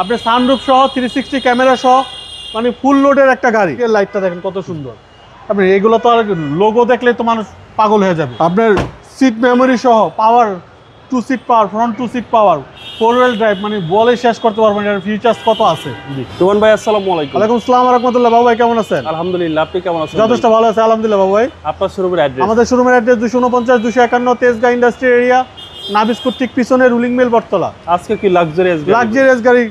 আপনি সানরুফ সহ three sixty camera সহ মানে ফুল লোডের একটা গাড়ি। এর লাইটটা দেখেন কত সুন্দর। আপনি এগুলো তো আর লোগো দেখলে তো মানুষ পাগল হয়ে যাবে। আপনার সিট মেমোরি সহ power two seat power front two seat power four wheel drive মানে বলে শেষ করতে পারবেন এর ফিচার্স কত আছে? রোমান ভাই আসসালামু আলাইকুম। ওয়ালাইকুম আসসালাম রহমতুল্লাহ বাবু ভাই কেমন আছেন? আলহামদুলিল্লাহ আপনি কেমন আছেন? যথেষ্ট ভালো আছে আলহামদুলিল্লাহ বাবু ভাই। ভাই? আপনার শোরুমের অ্যাড্রেস আমাদের শোরুমের অ্যাড্রেস দুশো উনপঞ্চাশ দুশো একান্ন তেজগা ইন্ডাস্ট্রি এরিয়া নাবিস্কুর ঠিক পিছনে রুলিং মিল বটতলা। আজকে কি লাক্সারিয়াস লাক্সারিয়াস গাড়ি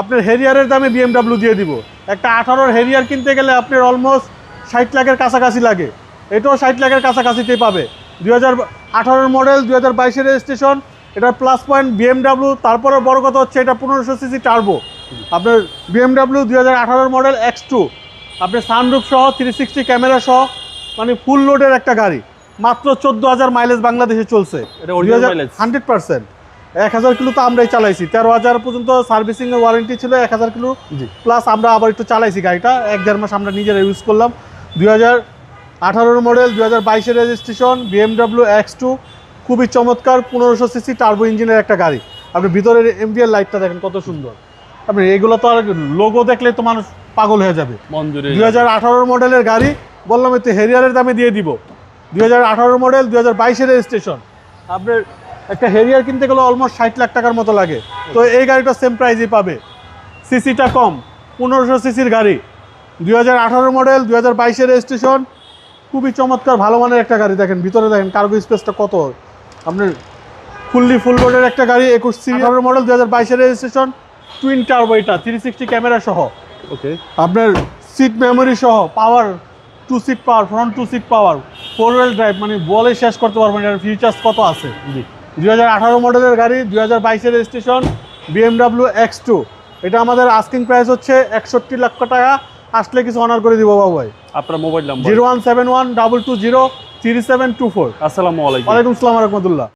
আপনার হেরিয়ারের দামে বিএমডাব্লিউ দিয়ে দিব। একটা আঠারোর হেরিয়ার কিনতে গেলে আপনার অলমোস্ট ষাট লাখের কাছাকাছি লাগে। এটাও ষাট লাখের কাছাকাছিতেই পাবে। দুই হাজার আঠারোর মডেল দুই হাজার বাইশের রেজিস্ট্রেশন এটার প্লাস পয়েন্ট বিএমডাব্লিউ তারপরে বড় কথা হচ্ছে এটা পনেরোশো সিসি টার্বো আপনার বিএমডাব্লিউ দুই হাজার আঠারোর মডেল এক্স টু আপনার সানরুফ সহ থ্রি সিক্সটি ক্যামেরা সহ মানে ফুল লোডের একটা গাড়ি। মাত্র চোদ্দ হাজার মাইলেজ বাংলাদেশে চলছে। হান্ড্রেড পার্সেন্ট এক হাজার কিলো তো আমরাই চালাইছি। তেরো হাজার পর্যন্ত সার্ভিসিং এর ওয়ারেন্টি ছিল এক হাজার কিলো। প্লাস আমরা আবার একটু চালাইছি গাড়িটা। এক দেড় মাস আমরা নিজেরা ইউজ করলাম। দুই হাজার আঠারোর মডেল দুই হাজার বাইশের রেজিস্ট্রেশন বিএমডাব্লিউ এক্স টু খুবই চমৎকার পনেরোশো সিসি টার্বো ইঞ্জিনের একটা গাড়ি। আপনি ভিতরের এমবিএল লাইটটা দেখেন কত সুন্দর। আপনি এগুলো তো আর লোগো দেখলে তো মানুষ পাগল হয়ে যাবে। মঞ্জুরি দুই হাজার আঠারোর মডেলের গাড়ি বললাম একটু হেরিয়ারের দামে দিয়ে দিব। দুই হাজার আঠারোর মডেল দুই হাজার বাইশের রেজিস্ট্রেশন আপনার একটা হেরিয়ার কিনতে গেলে অলমোস্ট ষাট লাখ টাকার মতো লাগে। তো এই গাড়িটা সেম প্রাইজই পাবে। সিসিটা কম। পনেরোশো সিসির গাড়ি। দুই হাজার আঠারো মডেল দুই হাজার বাইশের রেজিস্ট্রেশন খুবই চমৎকার ভালো মানের একটা গাড়ি। দেখেন ভিতরে দেখেন কার্গো স্পেসটা কত। আপনার ফুললি ফুল লোডের একটা গাড়ি একুশ সি আঠারো মডেল দু হাজার বাইশের রেজিস্ট্রেশন টুইন টার্বো এটা থ্রি সিক্সটি ক্যামেরা সহ। ওকে আপনার সিট মেমোরি সহ power two seat power front two seat power four wheel drive মানে বলে শেষ করতে পারবেন এর ফিচার্স কত আছে। জি। দুই হাজার আঠারো মডেলের গাড়ি দুই হাজার বাইশের রেজিস্ট্রেশন বিএমডাব্লিউ এক্স টু এটা আমাদের আস্কিং প্রাইস হচ্ছে একষট্টি লক্ষ টাকা। আসলে কিছু অনার করে দিব বাবু ভাই। আপনার mobile number zero one seven one double two zero three seven two four. আসসালামু আলাইকুম। ওয়ালাইকুম আসসালাম রহমতুল্লাহ।